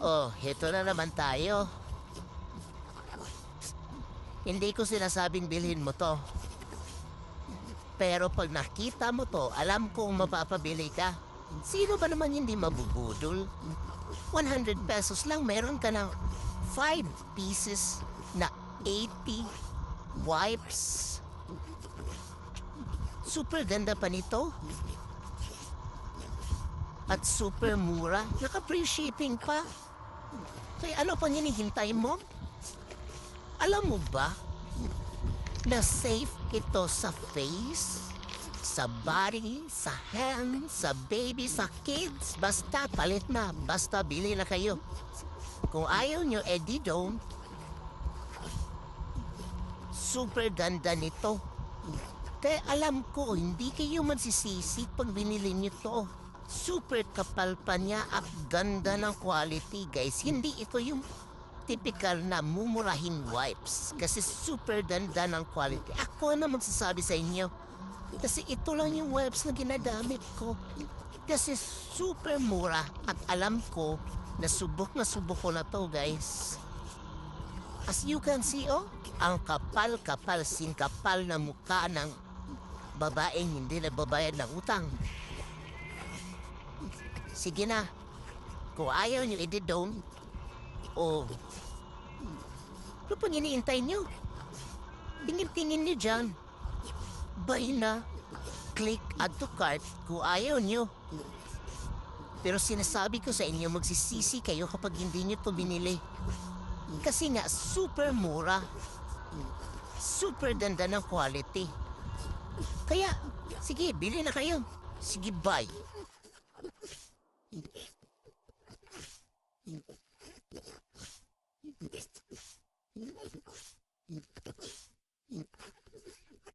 Oh, heto na naman tayo. Hindi ko sinasabing bilhin mo to. Pero pag nakita mo to, alam kong mapapabili ka. Sino ba naman hindi mabubudol? 100 pesos lang, meron ka ng 5 pieces na 80 wipes. Super ganda pa nito. At super mura. Naka-free shipping pa. Kaya ano pang hinihintay mo? Alam mo ba na safe ito sa face, sa body, sa hands, sa baby, sa kids? Basta palit na, basta bili na kayo. Kung ayaw nyo, edi don't. Super ganda nito. Kaya alam ko, hindi kayo magsisisi pag binili nyo to. Super kapal pa niya at ganda ng quality, guys. Hindi ito yung typical na mumurahin wipes. Kasi super ganda ng quality. Ako na magsasabi sa inyo. Kasi ito lang yung wipes na ginagamit ko. Kasi super mura at alam ko na subok na subok ko na to, guys. As you can see, oh, ang kapal-kapal singkapal na mukha ng babaeng hindi nagbabayad ng utang. Sige na. Kung ayaw niyo, edi don't. O... Ano pang iniintay niyo? Tingin-tingin niyo dyan. Buy na. Click add to cart kung ayaw niyo. Pero sinasabi ko sa inyo, magsisisi kayo kapag hindi niyo to binili. Kasi nga, super mura. Super ganda ng quality. Kaya, sige, bili na kayo. Sige, bye. Thank you.